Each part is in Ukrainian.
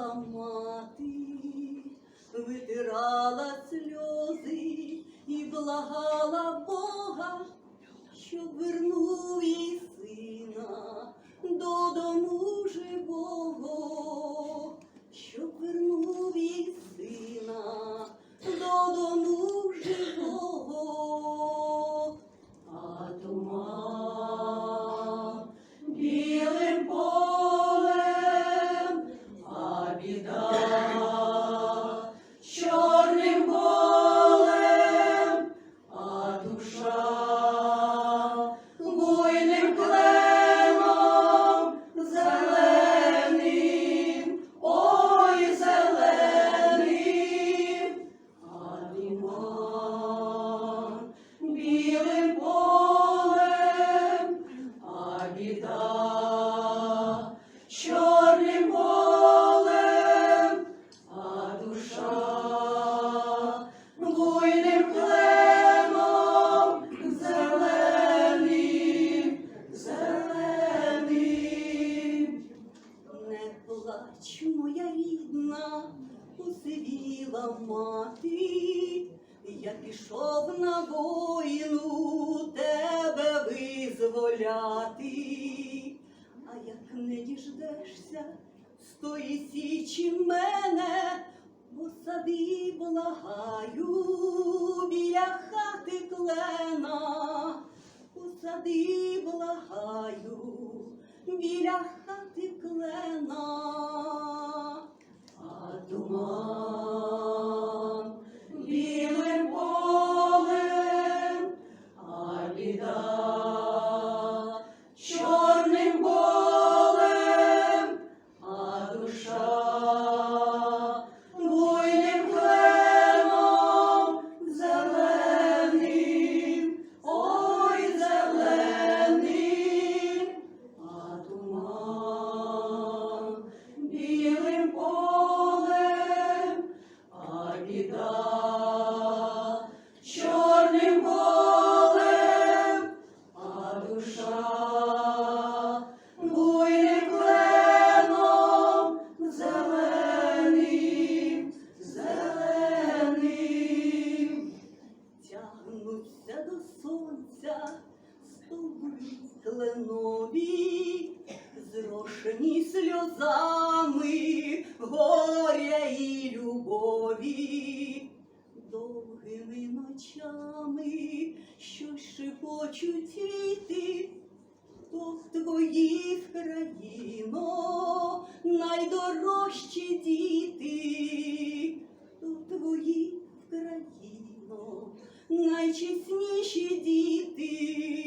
плакала мати, витирала сльози і благала Бога, щоб вернув їй сина додому. моя рідна, усивіла мати, я пішов на воїну тебе визволяти, а як не діждешся стої січі мене, посади, благаю біля хати клена, усади благаю. Біля хати клена. Fatuma. Ida. Країно, найдорожчі діти, твої країно, найчесніші діти.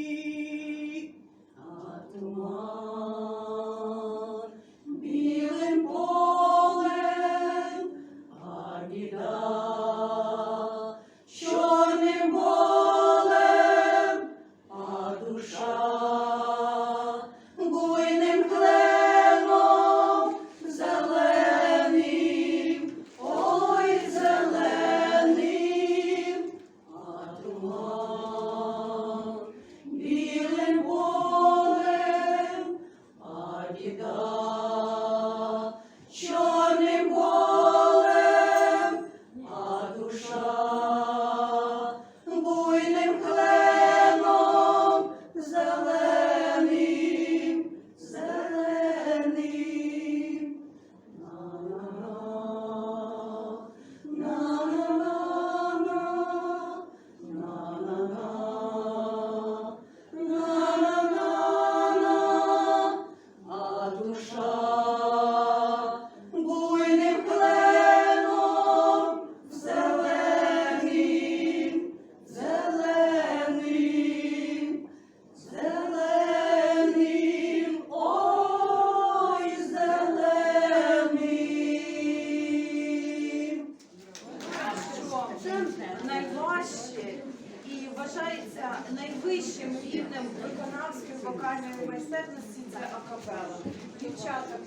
Вважається найвищим рівнем виконавської вокальної майстерності це акапела. Дівчата,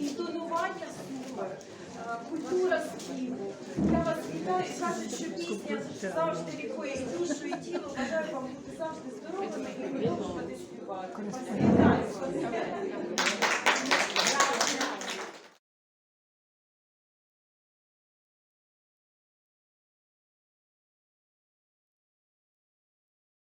інтонування супер, е, культура співу. Я вас вітаю і кажуть, що пісня завжди лікує і душу, і тіло. Бажаю вам бути завжди здоровими і продовжувати співати. Вітаю!